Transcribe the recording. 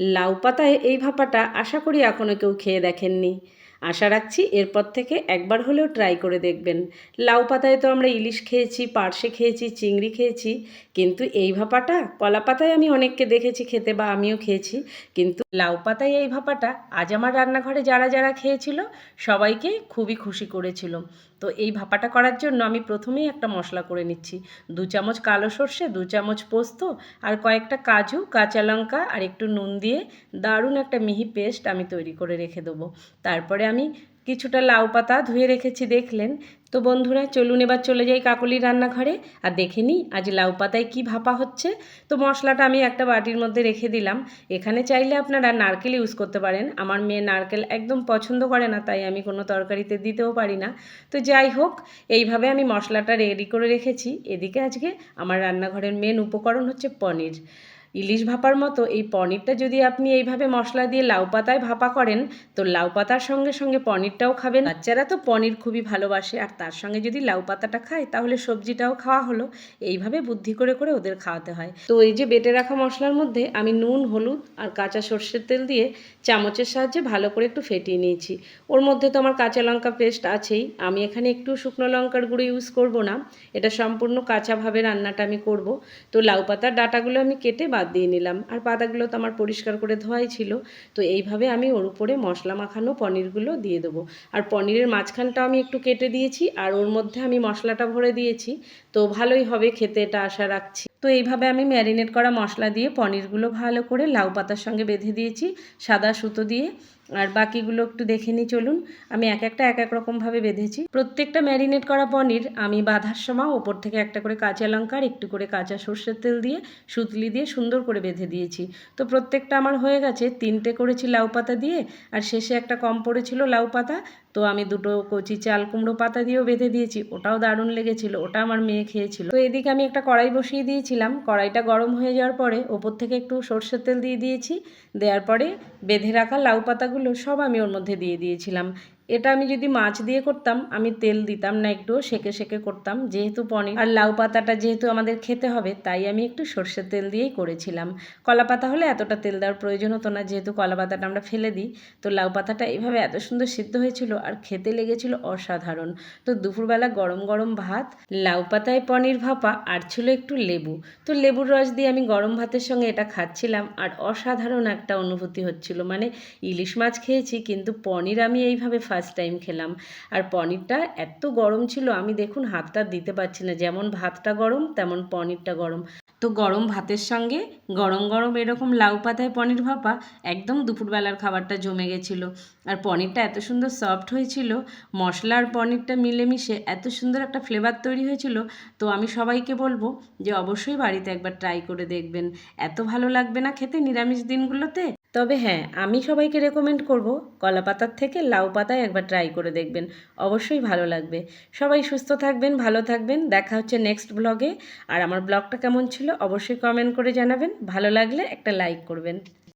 লাউ পাতায় এই ভাপাটা আশা করি এখনও কেউ খেয়ে দেখেননি। আশা রাখছি এরপর থেকে একবার হলেও ট্রাই করে দেখবেন। লাউ পাতায় তো আমরা ইলিশ খেয়েছি, পার্শে খেয়েছি, চিংড়ি খেয়েছি, কিন্তু এই ভাপাটা, কলা পাতায় আমি অনেককে দেখেছি খেতে বা আমিও খেয়েছি, কিন্তু লাউ পাতায় এই ভাপাটা আজ আমার রান্নাঘরে যারা যারা খেয়েছিল, সবাইকে খুবই খুশি করেছিল। তো এই ভাপাটা করার জন্য আমি প্রথমেই একটা মশলা করে নিচ্ছি। দু চামচ কালো সর্ষে, দু চামচ পোস্ত আর কয়েকটা কাজু, কাঁচা লঙ্কা আর একটু নুন দিয়ে দারুণ একটা মিহি পেস্ট আমি তৈরি করে রেখে দেবো। তারপরে আমি কিছুটা লাউ পাতা ধুয়ে রেখেছি, দেখলেন। তো বন্ধুরা, চলুন এবার চলে যাই কাকলির রান্নাঘরে। আর দেখে নিই, আজ লাউ পাতায় কী ভাপা হচ্ছে। তো মশলাটা আমি একটা বাটির মধ্যে রেখে দিলাম। এখানে চাইলে আপনারা নারকেল ইউজ করতে পারেন। আমার মেয়ে নারকেল একদম পছন্দ করে না, তাই আমি কোনো তরকারিতে দিতেও পারি না। তো যাই হোক, এইভাবে আমি মশলাটা রেডি করে রেখেছি। এদিকে আজকে আমার রান্নাঘরের মেন উপকরণ হচ্ছে পনির। ইলিশ ভাপার মতো এই পনিরটা যদি আপনি এইভাবে মশলা দিয়ে লাউ পাতায় ভাপা করেন, তো লাউ পাতার সঙ্গে সঙ্গে পনিরটাও খাবেন। বাচ্চারা তো পনির খুবই ভালোবাসে, আর তার সঙ্গে যদি লাউ পাতাটা খায়, তাহলে সবজিটাও খাওয়া হলো। এইভাবে বুদ্ধি করে করে ওদের খাওয়াতে হয়। তো এই যে বেটে রাখা মশলার মধ্যে আমি নুন, হলুদ আর কাঁচা সর্ষের তেল দিয়ে চামচের সাহায্যে ভালো করে একটু ফেটিয়ে নিয়েছি। ওর মধ্যে তো আমার কাঁচা লঙ্কা পেস্ট আছেই। আমি এখানে একটু শুকনো লঙ্কার গুঁড়ো ইউজ করব না। এটা সম্পূর্ণ কাঁচাভাবে রান্নাটা আমি করব। তো লাউ পাতার ডাটাগুলো আমি কেটে বাদ দিয়ে নিলাম। আর পাতাগুলো তো আমার পরিষ্কার করে ধোয়াই ছিল। তো এইভাবে আমি ওর উপরে মশলা মাখানো পনিরগুলো দিয়ে দেবো। আর পনিরের মাঝখানটাও আমি একটু কেটে দিয়েছি আর ওর মধ্যে আমি মশলাটা ভরে দিয়েছি। তো ভালোই হবে খেতে, এটা আশা রাখছি। তো এইভাবে আমি ম্যারিনেট করা মশলা দিয়ে পনিরগুলো ভালো করে লাউ পাতার সঙ্গে বেঁধে দিয়েছি, সাদা সুতো দিয়ে। আর বাকিগুলো একটু দেখে নিই, চলুন। আমি এক একটা, এক এক রকমভাবে বেঁধেছি। প্রত্যেকটা ম্যারিনেট করা পনির আমি বাঁধার সময় ওপর থেকে একটা করে কাঁচা লঙ্কা একটু করে কাঁচা সর্ষের তেল দিয়ে সুতলি দিয়ে সুন্দর করে বেঁধে দিয়েছি। তো প্রত্যেকটা আমার হয়ে গেছে তিনটে করেছি লাউ পাতা দিয়ে আর শেষে একটা কম পড়েছিল লাউ পাতা। তো আমি দুটো কচি চাল কুমড়ো পাতা দিয়েও বেঁধে দিয়েছি, ওটাও দারুণ লেগেছিল, ওটা আমার মেয়ে খেয়েছিল। তো এদিকে আমি একটা কড়াই বসিয়ে দিয়েছিলাম, কড়াইটা গরম হয়ে যাওয়ার পরে ওপর থেকে একটু সর্ষের তেল দিয়ে দিয়েছি, দেওয়ার পরে বেঁধে রাখা লাউ পাতাগুলো সব আমি ওর মধ্যে দিয়ে দিয়েছিলাম। এটা আমি যদি মাছ দিয়ে করতাম, আমি তেল দিতাম না একটু, সেকে সেকে করতাম। যেহেতু পনির আর লাউ পাতাটা যেহেতু আমাদের খেতে হবে, তাই আমি একটু সর্ষের তেল দিয়েই করেছিলাম। কলা পাতা হলে এতটা তেল দেওয়ার প্রয়োজন হতো না, যেহেতু কলা পাতাটা আমরা ফেলে দিই। তো লাউ পাতাটা এইভাবে এত সুন্দর সিদ্ধ হয়েছিল আর খেতে লেগেছিল অসাধারণ। তো দুপুরবেলা গরম গরম ভাত, লাউ পাতায় পনির ভাপা আর ছিল একটু লেবু। তো লেবুর রস দিয়ে আমি গরম ভাতের সঙ্গে এটা খাচ্ছিলাম আর অসাধারণ একটা অনুভূতি হচ্ছিল। মানে ইলিশ মাছ খেয়েছি, কিন্তু পনির আমি এইভাবে ফার্স্ট টাইম খেলাম। আর পনিরটা এত গরম ছিল, আমি দেখুন হাতটা দিতে পারছি না। যেমন ভাতটা গরম, তেমন পনিরটা গরম। তো গরম ভাতের সঙ্গে গরম গরম এরকম লাউ পাতায় পনির ভাপা, একদম দুপুরবেলার খাবারটা জমে গেছিল। আর পনিরটা এত সুন্দর সফট হয়েছিল, মশলা আর পনিরটা মিলেমিশে এত সুন্দর একটা ফ্লেভার তৈরি হয়েছিল। তো আমি সবাইকে বলব যে অবশ্যই বাড়িতে একবার ট্রাই করে দেখবেন। এত ভালো লাগবে না খেতে নিরামিষ দিনগুলোতে? তবে হ্যাঁ আমি সবাইকে রেকমেন্ড করব কলা পাতার থেকে লাউ পাতায় একবার ট্রাই করে দেখবেন। অবশ্যই ভালো লাগবে। সবাই সুস্থ থাকবেন, ভালো থাকবেন। দেখা হচ্ছে নেক্সট ব্লগে আর আমার ব্লগটা কেমন ছিল অবশ্যই কমেন্ট করে জানাবেন। ভালো লাগলে একটা লাইক করবেন।